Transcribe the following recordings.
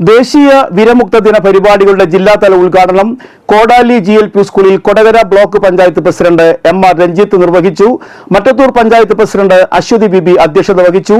ദേശീയ വിരമുക്ത ദിന പരിപാടികളുടെ ജില്ലാതല ഉദ്ഘാടനം കോടാലി ജി എൽ പി സ്കൂളിൽ Kodakara block panchayat president M R Ranjith നിർവഹിച്ചു. മട്ടത്തൂർ പഞ്ചായത്ത് പ്രസിഡന്റ് അശ്വതി ബിബി അധ്യക്ഷത വഹിച്ചു.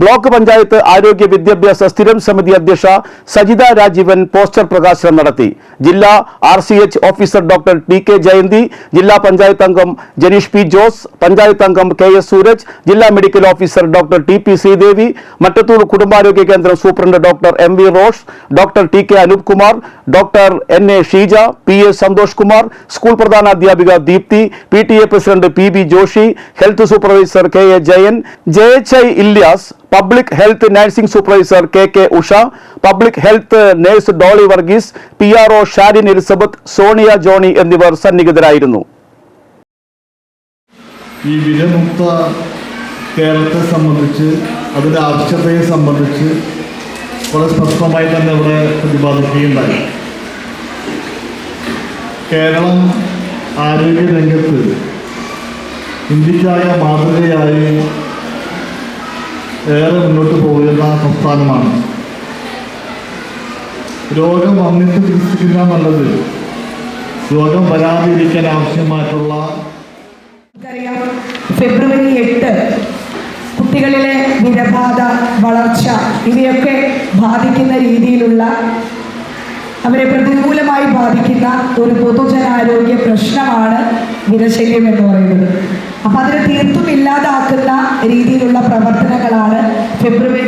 ബ്ലോക്ക് പഞ്ചായത്ത് ആരോഗ്യ വിദ്യാഭ്യാസ സ്ഥിരം സമിതി അധ്യക്ഷ സജിത രാജീവൻ പോസ്റ്റർ പ്രകാശനം നടത്തി. ജില്ലാ R C H officer doctor T K Jayanthi ജില്ലാ പഞ്ചായത്ത് അംഗം ജനീഷ് പി ജോസ് പഞ്ചായത്ത് അംഗം കെ എസ് സൂരജ് ജില്ലാ medical officer doctor T P Sreedevi Mattathur കുടുംബാരോഗ്യ കേന്ദ്രം superintendent doctor M V Rosh doctor T K Anoop Kumar doctor N A Sheeja P S Santhosh Kumar school പ്രധാനാധ്യാപിക Deepthi P T A president P B Joshy health supervisor K A Jayan J H I Ilyas public health nursing supervisor K K Usha public health nurse Dolly Varghese P R O Sharin Elizabeth Sonia Johny എന്നിവർ സന്നിഹിതരായിരുന്നു. ഈ വിലമുക്ത കേരളത്തെ സംബന്ധിച്ച് അതിന്റെ ആവശ്യകതയെ സംബന്ധിച്ച് വളരെ സ്പഷ്ടമായി തന്നെ ഇവിടെ പ്രതിപാദിക്കുകയുണ്ടായി. കേരളം ആരോഗ്യ രംഗത്ത് ഇന്ത്യക്കായ മാതൃകയായി പോകുന്ന സംസ്ഥാനമാണ് രോഗം വന്നിട്ട് ചികിത്സിക്കുക എന്നുള്ളത് രോഗം വരാതിരിക്കാൻ ആവശ്യമായിട്ടുള്ള ഫെബ്രുവരി എട്ട് കുട്ടികളിലെ നിരബാധ വളർച്ച ഇവയൊക്കെ ബാധിക്കുന്ന രീതിയിലുള്ള അവരെ പ്രതികൂലമായി ബാധിക്കുന്ന ഒരു പൊതുജനാരോഗ്യ പ്രശ്നമാണ് വിരശല്യം എന്ന് പറയുന്നത്. അപ്പം അതിനെ തീർത്തും ഇല്ലാതാക്കുന്ന രീതിയിലുള്ള പ്രവർത്തനങ്ങളാണ് ഫെബ്രുവരി